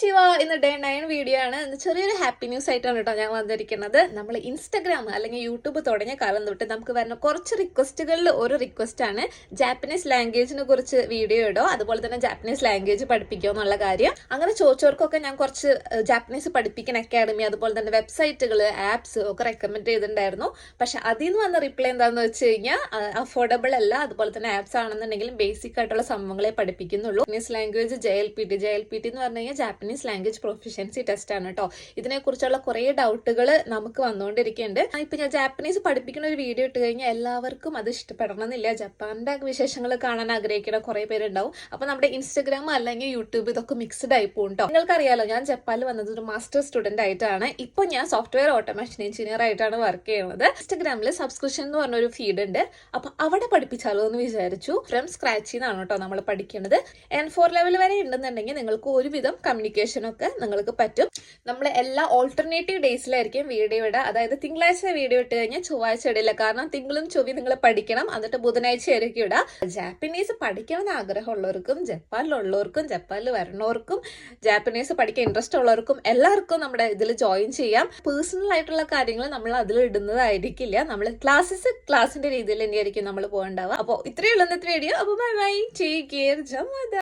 ശിവ ഇന്ന് day nine video ആണ്. ചെറിയൊരു ഹാപ്പി ന്യൂസ് ആയിട്ടാണ് കേട്ടോ ഞാൻ വന്നിരിക്കുന്നത്. നമ്മൾ ഇൻസ്റ്റാഗ്രാം അല്ലെങ്കിൽ യൂട്യൂബ് തുടങ്ങിയ കാലം തൊട്ട് നമുക്ക് വരുന്ന കുറച്ച് റിക്വസ്റ്റുകളിൽ ഒരു റിക്വസ്റ്റ് ആണ്. ജാപ്പനീസ് ലാംഗ്വേജിനെ കുറിച്ച് വീഡിയോ ഇടോ അതുപോലെ തന്നെ ജാപ്പനീസ് ലാംഗ്വേജ് പഠിപ്പിക്കോ എന്നുള്ള കാര്യം. അങ്ങനെ ചോദിച്ചവർക്കൊക്കെ ഞാൻ കുറച്ച് ജാപ്പനീസ് പഠിപ്പിക്കുന്ന അക്കാഡമി അതുപോലെ തന്നെ വെബ്സൈറ്റുകൾ ആപ്സ് ഒക്കെ റെക്കമെൻഡ് ചെയ്തിട്ടുണ്ടായിരുന്നു. പക്ഷെ അതിൽ നിന്ന് വന്ന റിപ്ലൈ എന്താണെന്ന് വെച്ച് കഴിഞ്ഞാൽ അഫോർഡബിൾ അല്ല അതുപോലെ തന്നെ ആപ്സ് ആണെന്നുണ്ടെങ്കിലും ബേസിക് ആയിട്ടുള്ള സംഭവങ്ങളെ പഠിപ്പിക്കുന്നുള്ളൂ. Japanese language J L P T J L P T എന്ന് പറഞ്ഞു കഴിഞ്ഞാൽ ജാപ്പനീസ് ലാംഗ്വേജ് പ്രൊഫിഷ്യൻസി ടെസ്റ്റ് ആണ് കേട്ടോ ഇതിനെക്കുറിച്ചുള്ള കുറേ ഡൗട്ടുകൾ നമുക്ക് വന്നുകൊണ്ടിരിക്കുന്നുണ്ട്. ഇപ്പൊ ഞാൻ ജാപ്പനീസ് പഠിപ്പിക്കുന്ന ഒരു വീഡിയോ ഇട്ട് കഴിഞ്ഞാൽ എല്ലാവർക്കും അത് ഇഷ്ടപ്പെടണം എന്നില്ല. ജപ്പാന്റെ വിശേഷങ്ങൾ കാണാൻ ആഗ്രഹിക്കുന്ന കുറേ പേരുണ്ടാവും. അപ്പൊ നമ്മുടെ ഇൻസ്റ്റഗ്രാം അല്ലെങ്കിൽ യൂട്യൂബ് ഇതൊക്കെ മിക്സ്ഡ് ആയി പോകും കേട്ടോ നിങ്ങൾക്കറിയാലോ ഞാൻ ജപ്പാനിൽ വന്നത് ഒരു മാസ്റ്റർ സ്റ്റുഡന്റ് ആയിട്ടാണ്. ഇപ്പൊ ഞാൻ സോഫ്റ്റ്വെയർ ഓട്ടോമേഷൻ എഞ്ചിനീയർ ആയിട്ടാണ് വർക്ക് ചെയ്യുന്നത്. ഇൻസ്റ്റഗ്രാമിൽ സബ്സ്ക്രിപ്ഷൻ എന്ന് പറഞ്ഞൊരു ഫീഡ് ഉണ്ട്. അപ്പൊ അവിടെ പഠിപ്പിച്ചാലോ എന്ന് വിചാരിച്ചു. ഫ്രം സ്ക്രാച്ചിൽ നിന്നാണ് കേട്ടോ നമ്മൾ പഠിക്കുന്നത് എൻ ഫോർ ലെവൽ വരെ ഉണ്ടെന്നുണ്ടെങ്കിൽ നിങ്ങൾക്ക് ഒരുവിധം കമ്മ്യൂണിക്കേഷൻ ഒക്കെ നിങ്ങൾക്ക് പറ്റും. നമ്മൾ എല്ലാ ഓൾട്ടർനേറ്റീവ് ഡേയ്സിലായിരിക്കും വീഡിയോ ഇടുക അതായത് തിങ്കളാഴ്ച വീഡിയോ ഇട്ട് കഴിഞ്ഞാൽ ചൊവ്വാഴ്ച ഇടില്ല കാരണം തിങ്കളും ചൊവ്വയും നിങ്ങൾ പഠിക്കണം. എന്നിട്ട് ബുധനാഴ്ച ആയിരിക്കും ഇടുക ജാപ്പനീസ് പഠിക്കണമെന്ന് ആഗ്രഹമുള്ളവർക്കും ജപ്പാനിലുള്ളവർക്കും ജപ്പാനിൽ വരണവർക്കും ജാപ്പനീസ് പഠിക്കാൻ ഇൻട്രസ്റ്റ് ഉള്ളവർക്കും എല്ലാവർക്കും നമ്മുടെ ഇതിൽ ജോയിൻ ചെയ്യാം. പേഴ്സണൽ ആയിട്ടുള്ള കാര്യങ്ങൾ നമ്മൾ അതിൽ ഇടുന്നതായിരിക്കില്ല. നമ്മൾ ക്ലാസ്സസ് ക്ലാസിന്റെ രീതിയിൽ തന്നെയായിരിക്കും നമ്മൾ പോകണ്ടാവുക. അപ്പോൾ ഇത്രയുള്ള ഇന്നത്തെ വീഡിയോ അപ്പോൾ ബൈ ബൈ ടേക്ക് കെയർ ജമ്മ